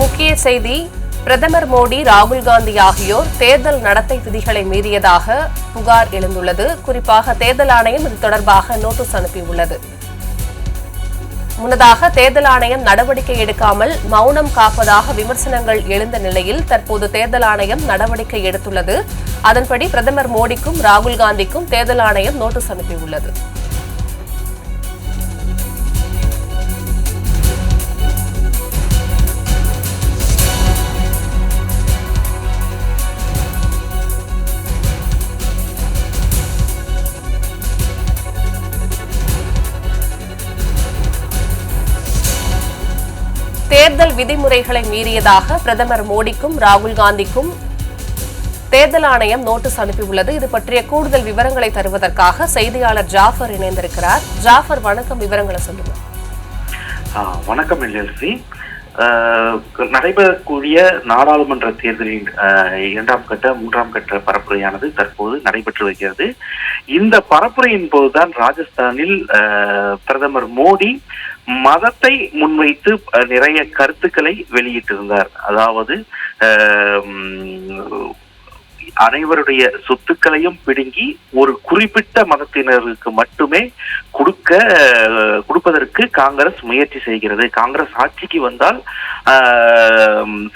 முக்கிய செய்தி பிரதமர் மோடி ராகுல் காந்தி ஆகியோர் தேர்தல் நடத்தை விதிகளை மீறியதாக புகார் எழுந்துள்ளது. குறிப்பாக தேர்தல் ஆணையம் இது தொடர்பாக நோட்டீஸ் அனுப்பியுள்ளது. முன்னதாக தேர்தல் ஆணையம் நடவடிக்கை எடுக்காமல் மௌனம் காப்பதாக விமர்சனங்கள் எழுந்த நிலையில் தற்போது தேர்தல் ஆணையம் நடவடிக்கை எடுத்துள்ளது. அதன்படி பிரதமர் மோடிக்கும் ராகுல் காந்திக்கும் தேர்தல் ஆணையம் நோட்டீஸ் அனுப்பியுள்ளது. தேர்தல் விதிமுறைகளை மீறியதாக பிரதமர் மோடிக்கும் ராகுல் காந்திக்கும் தேர்தல் ஆணையம் நோட்டீஸ் அனுப்பியுள்ளது. இது பற்றிய கூடுதல் விவரங்களை தருவதற்காக செய்தியாளர் ஜாஃபர் இணைந்திருக்கிறார். ஜாஃபர் வணக்கம். விவரங்களை சொல்லுங்க. வணக்கம் எல்எல்சி நடைபெறக்கூடிய நாடாளுமன்ற தேர்தலின் இரண்டாம் கட்ட மூன்றாம் கட்ட பரப்புரையானது தற்போது நடைபெற்று வருகிறது. இந்த பரப்புரையின் போதுதான் ராஜஸ்தானில் பிரதமர் மோடி மதத்தை முன்வைத்து நிறைய கருத்துக்களை வெளியிட்டிருந்தார். அதாவது அனைவருடைய சொத்துக்களையும் பிடுங்கி ஒரு குறிப்பிட்ட மதத்தினருக்கு மட்டுமே கொடுக்க கொடுப்பதற்கு காங்கிரஸ் முயற்சி செய்கிறது. காங்கிரஸ் ஆட்சிக்கு வந்தால்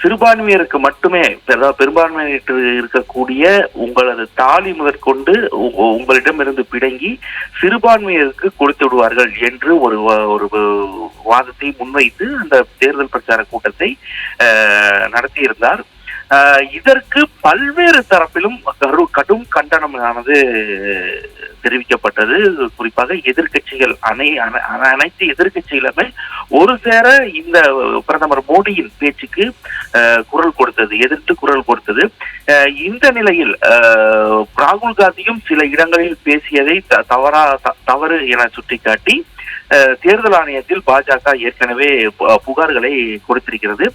சிறுபான்மையருக்கு மட்டுமே பெரும்பான்மையினர் இருக்கக்கூடிய உங்களது தாலி முதற்கொண்டு உ- உங்களிடமிருந்து பிடுங்கி சிறுபான்மையருக்கு கொடுத்து விடுவார்கள் என்று ஒரு ஒரு வாதத்தை முன்வைத்து அந்த தேர்தல் பிரச்சார கூட்டத்தை நடத்தியிருந்தார். இதற்கு பல்வேறு தரப்பிலும் கரு- கடும் கண்டனமானது தெரிவிக்கப்பட்டது. குறிப்பாக எதிர்க்கட்சிகள் அனை அனைத்து எதிர்க்கட்சிகளுமே ஒரு சேர இந்த பிரதமர் மோடியின் பேச்சுக்கு ஆஹ், குரல் கொடுத்தது எதிர்த்து குரல் கொடுத்தது. இந்த நிலையில் ஆஹ், ராகுல் காந்தியும் சில இடங்களில் பேசியதை த- தவறா த- தவறு என சுட்டிக்காட்டி தேர்தல் ஆணையத்தில் பாஜக ஏற்கனவே புகார்களை கொடுத்திருக்கிறது.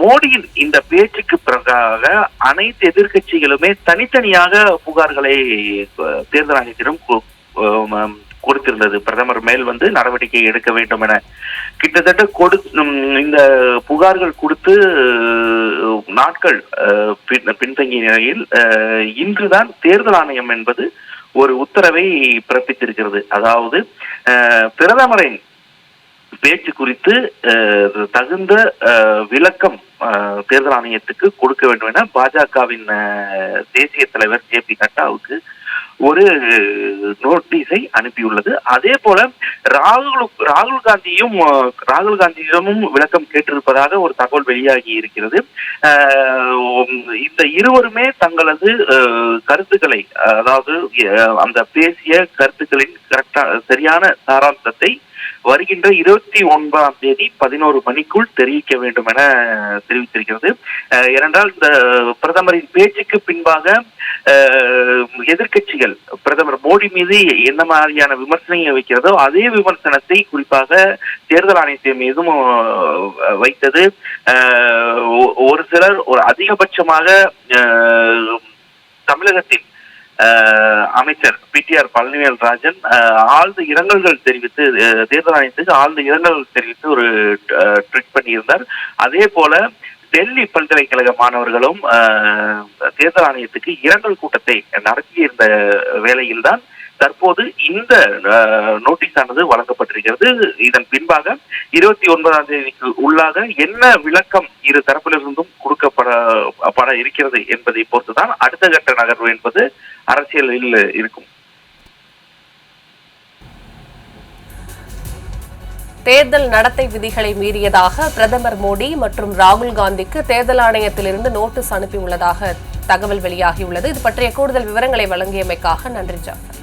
மோடியின் இந்த பேச்சுக்கு பிறகாக அனைத்து எதிர்க்கட்சிகளுமே தனித்தனியாக புகார்களை தேர்தல் ஆணையத்திடம் கொடுத்திருந்தது. பிரதமர் மேல் வந்து நடவடிக்கை எடுக்க வேண்டும் என. கிட்டத்தட்ட கொடு உம், இந்த புகார்கள் கொடுத்து நாட்கள் பின்தங்கிய நிலையில் அஹ், இன்றுதான் தேர்தல் ஆணையம் என்பது ஒரு உத்தரவை பிறப்பித்திருக்கிறது. அதாவது அஹ், பிரதமரின் பேச்சு குறித்து அஹ், தகுந்த அஹ், விளக்கம் தேர்தல் ஆணையத்துக்கு கொடுக்க வேண்டும் என பாஜகவின் தேசிய தலைவர் ஜே பி நட்டாவுக்கு ஒரு நோட்டீஸை அனுப்பியுள்ளது. அதே போல ராகுல் ராகுல் காந்தியும் ராகுல் காந்தியிடமும் விளக்கம் கேட்டிருப்பதாக ஒரு தகவல் வெளியாகி இருக்கிறது. இந்த இருவருமே தங்களது கருத்துக்களை அதாவது அந்த பேசிய கருத்துக்களின் கரெக்டா சரியான சாராம்சத்தை வருகின்ற இருபத்தி ஒன்பதாம் தேதி பதினோரு மணிக்குள் தெரிவிக்க வேண்டும் என தெரிவித்திருக்கிறது. அஹ், ஏனென்றால் இந்த பிரதமரின் பேச்சுக்கு பின்பாக எதிர்கட்சிகள் எதிர்க்கட்சிகள் பிரதமர் மோடி மீது என்ன மாதிரியான விமர்சனங்களை வைக்கிறதோ அதே விமர்சனத்தை குறிப்பாக தேர்தல் ஆணையத்தின் மீதும் வைத்தது. ஒரு சிலர் ஒரு அதிகபட்சமாக தமிழகத்தின் அமைச்சர் பி அமைச்சர் பிடிஆர் பழனிவேல் ராஜன் அஹ், ஆழ்ந்த இரங்கல்கள் தெரிவித்து அஹ், தேர்தல் ஆணையத்துக்கு ஆழ்ந்த இரங்கல் தெரிவித்து ஒரு ட்வீட் பண்ணியிருந்தார். அதே போல டெல்லி பல்கலைக்கழக மாணவர்களும் தேர்தல் ஆணையத்துக்கு இரங்கல் கூட்டத்தை நடத்தியிருந்த வேளையில்தான் தற்போது இந்த நோட்டீஸ் ஆனது வழங்கப்பட்டிருக்கிறது. இதன் பின்பாக இருபத்தி ஒன்பதாம் தேதிக்கு உள்ளாக என்ன விளக்கம் இரு தரப்பிலிருந்தும் கொடுக்கப்பட பட இருக்கிறது என்பதை பொறுத்துதான் அடுத்த கட்ட நகர்வு என்பது அரசியலில் இருக்கும். தேர்தல் நடத்தை விதிகளை மீறியதாக பிரதமர் மோடி மற்றும் ராகுல் காந்திக்கு தேர்தல் ஆணையத்திலிருந்து நோட்டீஸ் அனுப்பியுள்ளதாக தகவல் வெளியாகியுள்ளது. இது பற்றிய கூடுதல் விவரங்களை வழங்கியமைக்காக நன்றி ஜாஃபர்.